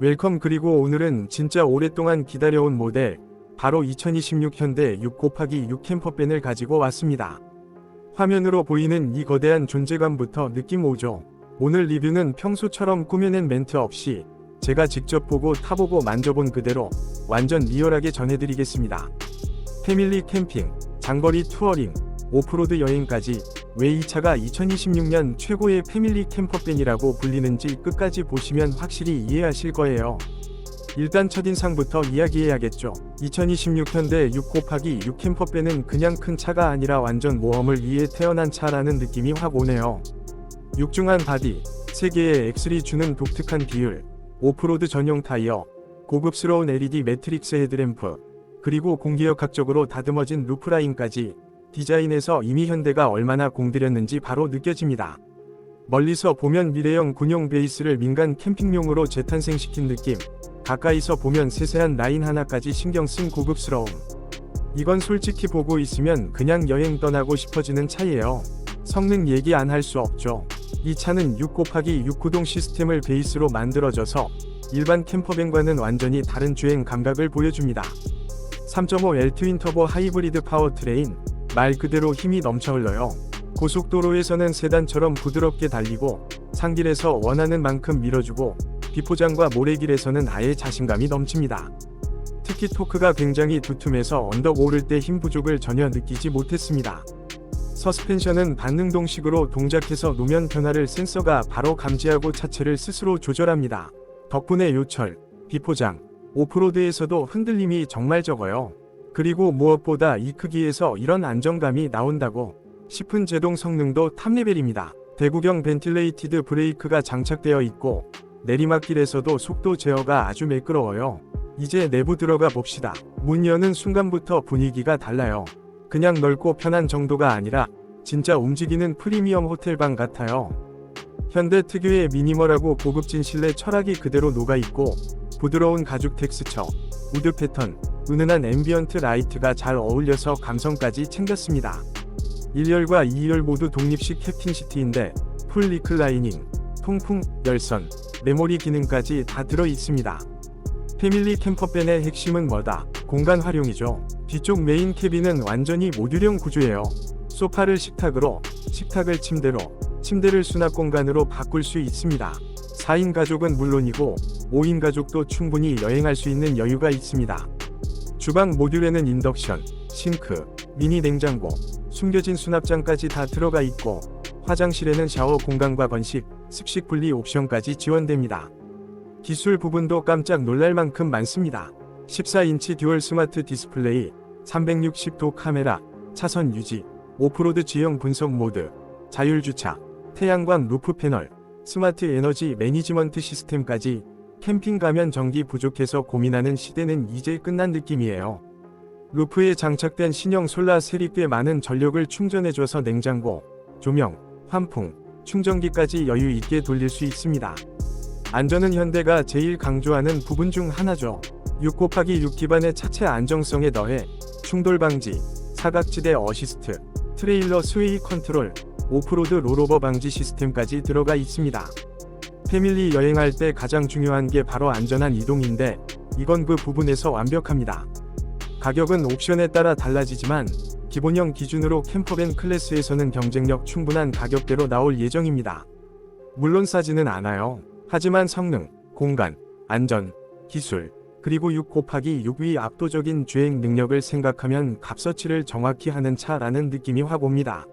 웰컴 그리고 오늘은 진짜 오랫동안 기다려온 모델 바로 2026 현대 6 곱하기 6 캠퍼밴을 가지고 왔습니다. 화면으로 보이는 이 거대한 존재감부터 느낌 오죠. 오늘 리뷰는 평소처럼 꾸며낸 멘트 없이 제가 직접 보고 타보고 만져본 그대로 완전 리얼하게 전해드리겠습니다. 패밀리 캠핑, 장거리 투어링, 오프로드 여행까지 왜 이 차가 2026년 최고의 패밀리 캠퍼밴이라고 불리는지 끝까지 보시면 확실히 이해하실 거예요. 일단 첫인상부터 이야기해야겠죠. 2026 현대 6 곱하기 6 캠퍼밴은 그냥 큰 차가 아니라 완전 모험을 위해 태어난 차라는 느낌이 확 오네요. 육중한 바디, 3개의 엑슬이 주는 독특한 비율, 오프로드 전용 타이어, 고급스러운 LED 매트릭스 헤드램프, 그리고 공기역학적으로 다듬어진 루프라인까지 디자인에서 이미 현대가 얼마나 공들였는지 바로 느껴집니다. 멀리서 보면 미래형 군용 베이스를 민간 캠핑용으로 재탄생시킨 느낌, 가까이서 보면 세세한 라인 하나까지 신경 쓴 고급스러움. 이건 솔직히 보고 있으면 그냥 여행 떠나고 싶어지는 차이에요. 성능 얘기 안 할 수 없죠. 이 차는 6 곱하기 6 구동 시스템을 베이스로 만들어져서 일반 캠퍼밴과는 완전히 다른 주행 감각을 보여줍니다. 3.5L 트윈 터보 하이브리드 파워트레인, 말 그대로 힘이 넘쳐 흘러요. 고속도로에서는 세단처럼 부드럽게 달리고 산길에서 원하는 만큼 밀어주고 비포장과 모래길에서는 아예 자신감이 넘칩니다. 특히 토크가 굉장히 두툼해서 언덕 오를 때 힘 부족을 전혀 느끼지 못했습니다. 서스펜션은 반응동식으로 동작해서 노면 변화를 센서가 바로 감지하고 차체를 스스로 조절합니다. 덕분에 요철, 비포장, 오프로드에서도 흔들림이 정말 적어요. 그리고 무엇보다 이 크기에서 이런 안정감이 나온다고 싶은 제동 성능도 탑레벨입니다. 대구경 벤틸레이티드 브레이크가 장착되어 있고 내리막길에서도 속도 제어가 아주 매끄러워요. 이제 내부 들어가 봅시다. 문 여는 순간부터 분위기가 달라요. 그냥 넓고 편한 정도가 아니라 진짜 움직이는 프리미엄 호텔방 같아요. 현대 특유의 미니멀하고 고급진 실내 철학이 그대로 녹아있고 부드러운 가죽 텍스처, 우드 패턴, 은은한 앰비언트 라이트가 잘 어울려서 감성까지 챙겼습니다. 1열과 2열 모두 독립식 캡틴 시트인데 풀 리클라이닝, 통풍, 열선, 메모리 기능까지 다 들어 있습니다. 패밀리 캠퍼밴의 핵심은 뭐다? 공간 활용이죠. 뒤쪽 메인 캐빈은 완전히 모듈형 구조예요. 소파를 식탁으로, 식탁을 침대로, 침대를 수납 공간으로 바꿀 수 있습니다. 4인 가족은 물론이고 5인 가족도 충분히 여행할 수 있는 여유가 있습니다. 주방 모듈에는 인덕션, 싱크, 미니 냉장고, 숨겨진 수납장까지 다 들어가 있고 화장실에는 샤워 공간과 건식, 습식 분리 옵션까지 지원됩니다. 기술 부분도 깜짝 놀랄 만큼 많습니다. 14인치 듀얼 스마트 디스플레이, 360도 카메라, 차선 유지, 오프로드 지형 분석 모드, 자율주차, 태양광 루프 패널, 스마트 에너지 매니지먼트 시스템까지 캠핑 가면 전기 부족해서 고민하는 시대는 이제 끝난 느낌이에요. 루프에 장착된 신형 솔라 셀이 꽤 많은 전력을 충전해줘서 냉장고, 조명, 환풍, 충전기까지 여유 있게 돌릴 수 있습니다. 안전은 현대가 제일 강조하는 부분 중 하나죠. 6 곱하기 6 기반의 차체 안정성에 더해 충돌 방지, 사각지대 어시스트, 트레일러 스웨이 컨트롤, 오프로드 롤오버 방지 시스템까지 들어가 있습니다. 패밀리 여행할 때 가장 중요한 게 바로 안전한 이동인데 이건 그 부분에서 완벽합니다. 가격은 옵션에 따라 달라지지만 기본형 기준으로 캠퍼밴 클래스에서는 경쟁력 충분한 가격대로 나올 예정입니다. 물론 싸지는 않아요. 하지만 성능, 공간, 안전, 기술, 그리고 6 곱하기 6위 압도적인 주행 능력을 생각하면 값어치를 정확히 하는 차라는 느낌이 확 옵니다.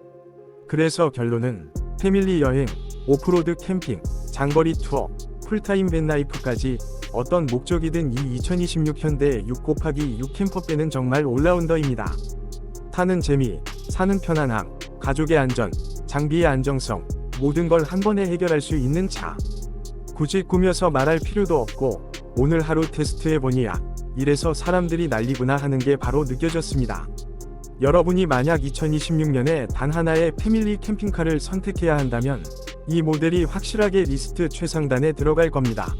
그래서 결론은 패밀리 여행, 오프로드 캠핑, 장거리 투어, 풀타임 밴라이프까지 어떤 목적이든 이 2026 현대 6 곱하기 6 캠퍼밴은 정말 올라운더입니다. 타는 재미, 사는 편안함, 가족의 안전, 장비의 안정성, 모든 걸 한 번에 해결할 수 있는 차. 굳이 꾸며서 말할 필요도 없고 오늘 하루 테스트해보니 야 이래서 사람들이 난리구나 하는 게 바로 느껴졌습니다. 여러분이 만약 2026년에 단 하나의 패밀리 캠핑카를 선택해야 한다면 이 모델이 확실하게 리스트 최상단에 들어갈 겁니다.